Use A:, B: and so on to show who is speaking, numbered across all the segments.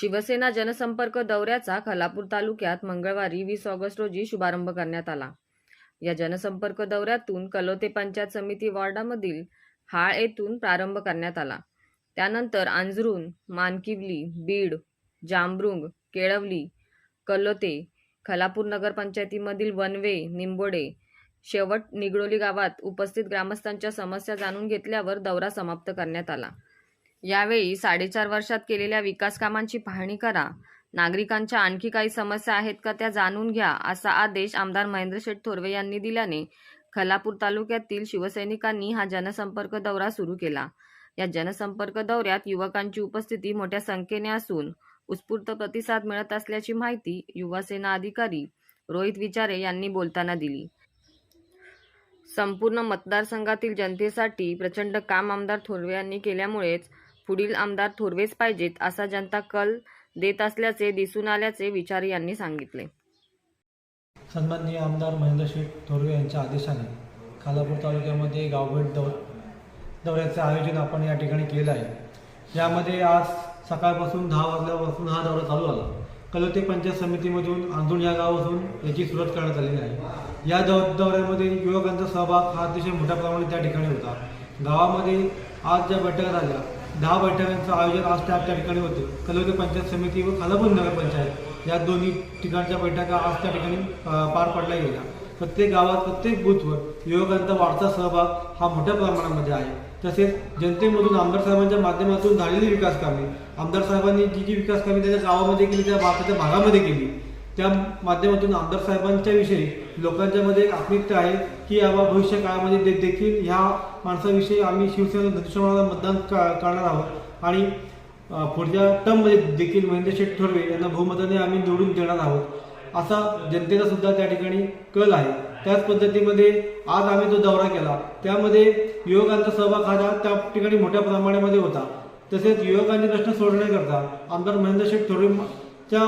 A: शिवसेना जनसंपर्क दौऱ्याचा खालापूर तालुक्यात मंगळवारी वीस ऑगस्ट रोजी शुभारंभ करण्यात आला. या जनसंपर्क दौऱ्यातून कलोते पंचायत समिती वॉर्डामधील हाळ येथून प्रारंभ करण्यात आला. त्यानंतर आंजरून मानकिवली बीड जांबरुंग केळवली कलोते खलापूर नगरपंचायतीमधील वनवे निंबोडे शेवट निगडोली गावात उपस्थित ग्रामस्थांच्या समस्या जाणून घेतल्यावर दौरा समाप्त करण्यात आला. यावेळी साडेचार वर्षात केलेल्या विकासकामांची पाहणी करा. नागरिकांच्या आणखी काही समस्या आहेत का त्या जाणून घ्या असा आदेश आमदार महेंद्र शेठ थोरवे यांनी दिल्याने खलापूर तालुक्यातील शिवसैनिकांनी हा जनसंपर्क दौरा सुरू केला. या जनसंपर्क दौऱ्यात युवकांची उपस्थिती मोठ्या संख्येने असून उत्स्फूर्त प्रतिसाद मिळत असल्याची माहिती युवासेना अधिकारी रोहित विचारे यांनी बोलताना दिली. संपूर्ण मतदारसंघातील जनतेसाठी प्रचंड काम आमदार थोरवे यांनी केल्यामुळेच पुढील आमदार थोरवेच पाहिजेत असा जनता कल देत असल्याचे दिसून आल्याचे विचार यांनी सांगितले.
B: सन्माननीय आमदार महेंद्र शेठ थोरवे यांच्या आदेशाने खालापूर तालुक्यामध्ये गावभेट दौ दौऱ्याचे आयोजन आपण या ठिकाणी केलं आहे. यामध्ये आज सकाळपासून दहा वाजल्यापासून हा दौरा चालू आला कलोते पंचायत समितीमधून आंधुण या गावापासून याची सुरुवात करण्यात आलेली आहे. या दौ दौऱ्यामध्ये युवकांचा सहभाग हा अतिशय मोठ्या प्रमाणात त्या ठिकाणी होता. गावामध्ये आज ज्या बैठका झाल्या दहा बैठकांचं आयोजन आज त्या त्या ठिकाणी होते. कलोते पंचायत समिती व खालापूर नगरपंचायत या दोन्ही ठिकाणच्या बैठका आज त्या ठिकाणी पार पडल्या गेल्या. प्रत्येक गावात प्रत्येक बूथवर युवकांचा वाढता सहभाग हा मोठ्या प्रमाणामध्ये आहे. तसेच जनतेमधून आमदार साहेबांच्या माध्यमातून झालेली विकास कामे आमदार साहेबांनी जी जी विकास कामे त्याच्या गावामध्ये केली त्या भारताच्या भागामध्ये केली त्या माध्यमातून आमदार साहेबांच्या विषयी लोकांच्या मध्ये एक आत्मिकता आहे की याबा भविष्य काळामध्ये दे- देखील ह्या माणसाविषयी आम्ही शिवसेना धनुष्यमाला मतदान का- करणार आहोत. आणि पुढच्या टर्ममध्ये देखील महेंद्र शेठ थोरवे यांना बहुमताने आम्ही निवडून देणार आहोत. असा जनतेचा सुद्धा त्या ठिकाणी कल आहे. त्याच पद्धतीमध्ये आज आम्ही जो दौरा केला त्यामध्ये युवकांचा सहभाग हा त्या- ठिकाणी मोठ्या प्रमाणामध्ये होता. तसेच युवकांचे प्रश्न सोडण्याकरता आमदार महेंद्र शेठ थोरवे च्या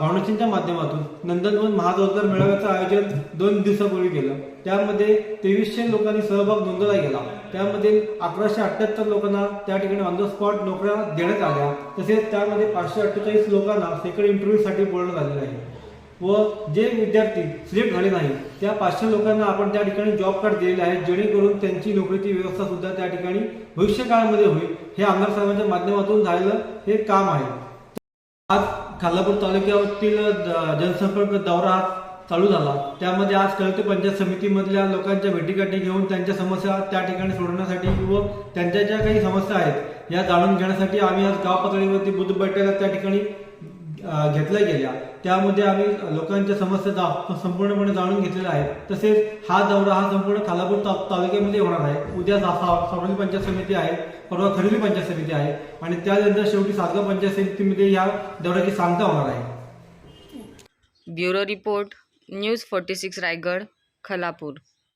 B: फाउंडेशनच्या माध्यमातून नंदनवन महारोजगार मेळाव्याचं आयोजन दोन दिवसापूर्वी केलं. त्यामध्ये तेवीसशे लोकांनी सहभाग नोंदवला गेला. त्यामध्ये अकराशे अठ्ठ्याहत्तर लोकांना त्या ठिकाणी ऑन द स्पॉट नोकऱ्या देण्यात आल्या. तसेच त्यामध्ये पाचशे अठ्ठेचाळीस लोकांना सेकंड इंटरव्ह्यूसाठी बोलण्यात आलेलं आहे. व जे विद्यार्थी सिलेक्ट झाले नाही त्या पाचशे लोकांना आपण त्या ठिकाणी जॉब कार्ड दिलेले आहे जेणेकरून त्यांची नोकरीची व्यवस्था सुद्धा त्या ठिकाणी भविष्य काळामध्ये होईल. हे आमदार साहेबांच्या माध्यमातून झालेलं हे काम आहे. आज खालापूर तालुक्यातील जनसंपर्क दौरा चालू झाला. त्यामध्ये आज कळते पंचायत समितीमधल्या लोकांच्या भेटीगाठी घेऊन त्यांच्या समस्या त्या ठिकाणी सोडवण्यासाठी व त्यांच्या ज्या काही समस्या आहेत या जाणून घेण्यासाठी आम्ही आज गाव पातळीवरती बुद्ध बैठका त्या ठिकाणी घेतल्या गेल्या. त्यामध्ये आम्ही लोकांच्या समस्या जा- संपूर्णपणे जाणून घेतलेल्या आहेत. तसेच हा दौरा हा संपूर्ण खालापूर ता- तालुक्यामध्ये होणार आहे. उद्या सा- सावली पंचायत समिती आहे परवा खरेदी पंचायत समिती आहे आणि त्यानंतर शेवटी सातगाव पंचायत समितीमध्ये या दौऱ्याची सांगता होणार आहे.
A: Bureau report news forty six Raigad Khalapur.